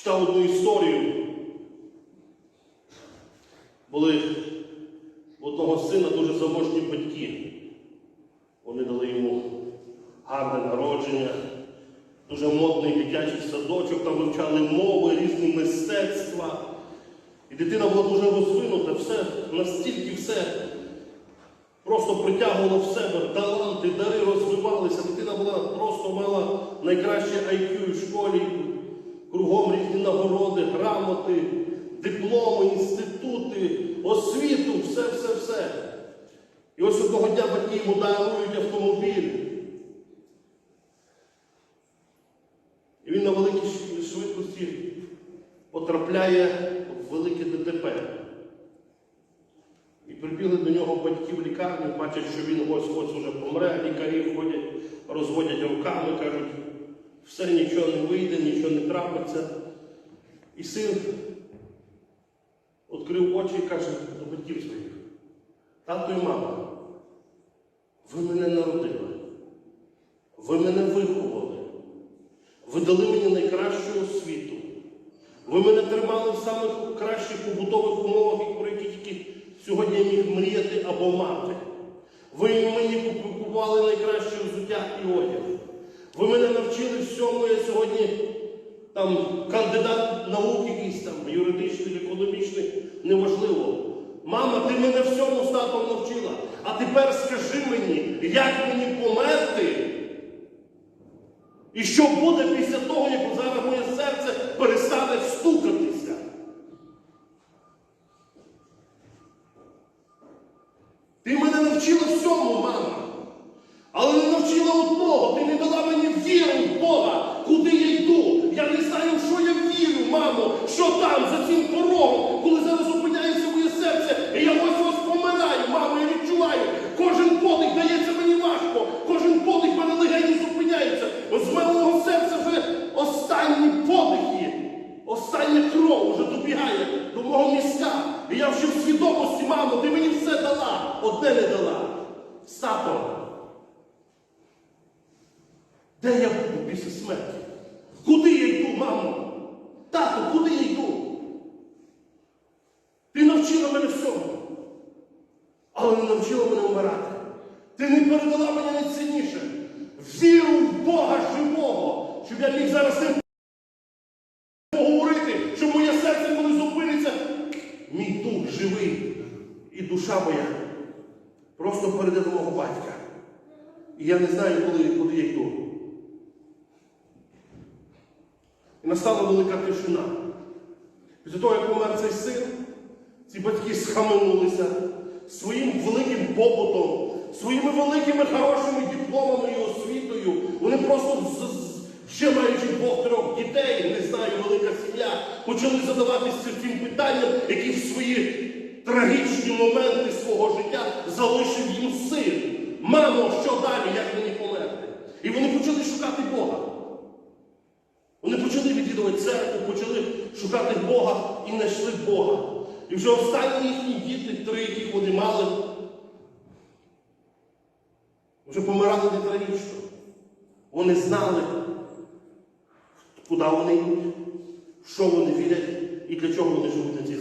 читав одну історію. Були у одного сина дуже заможні батьки. Вони дали йому гарне народження, дуже модний дитячий садочок, там вивчали мови, різні мистецтва. І дитина була дуже розвинута, все, настільки все просто притягувало в себе таланти, дари розвивалися. Дитина була просто мала найкраще IQ в школі, кругом різні нагороди, грамоти, дипломи, інститути, освіту, все, все, все. І ось одного дня батьки йому дарують автомобіль. І він на великій швидкості потрапляє в велике ДТП. І прибігли до нього батьки в лікарню, бачать, що він ось ось уже помре, лікарі ходять, розводять руками, кажуть, все нічого не вийде, нічого не трапиться. І син відкрив очі і каже до батьків своїх, тато і мама, ви мене народили, ви мене виховали, ви дали мені найкращу освіту. Ви мене тримали в самих кращих побутових умовах, про які тільки сьогодні я міг мріяти або мати. Ви мені купували найкраще взуття і одяг. Ви мене навчили всьому, я сьогодні там кандидат наук якийсь там, юридичний, економічний, неважливо. Мама, ти мене всьому з татом навчила. А тепер скажи мені, як мені померти? І що буде після того, як зараз моє серце перестане стукатися? Ти мене навчила всьому, вірю, що там, за цим порогом, коли зараз зупиняється моє серце, і я ось помираю, мамо, я відчуваю. Кожен подих дається мені важко, кожен подих мене легені зупиняється. З мого серця вже останні подихи, остання кров вже добігає до мого мізка. І я вже в свідомості, мамо, ти мені все дала, одне не дала. З татом. Де я буду після смерті? Куди я йду, мамо? Тато, куди я йду? Ти навчила мене всьому, мене вмирати. Ти не передала мені найцінніше віру в Бога живого, щоб я міг зараз з ним поговорити, щоб моє серце, коли зупиниться, мій дух живий і душа моя просто перейде до мого батька. І я не знаю, коли, куди я йду. І настала велика тишина. Після того, як помер цей син, ці батьки схаменулися побутом, своїми великими хорошими дипломами і освітою. Вони просто, ще маючи двох-трьох дітей, не знаю, велика сім'я, почали задаватися цим питанням, які в свої трагічні моменти свого життя залишив їм син. Мамо, що далі, як мені померти? І вони почали шукати Бога. Вони почали відвідувати церкву, почали шукати Бога і знайшли Бога. І вже останні їхні діти, три, яких вони мали, вже помирали трагічно. Вони знали, куди вони йдуть, що вони вірять і для чого вони живуть на цій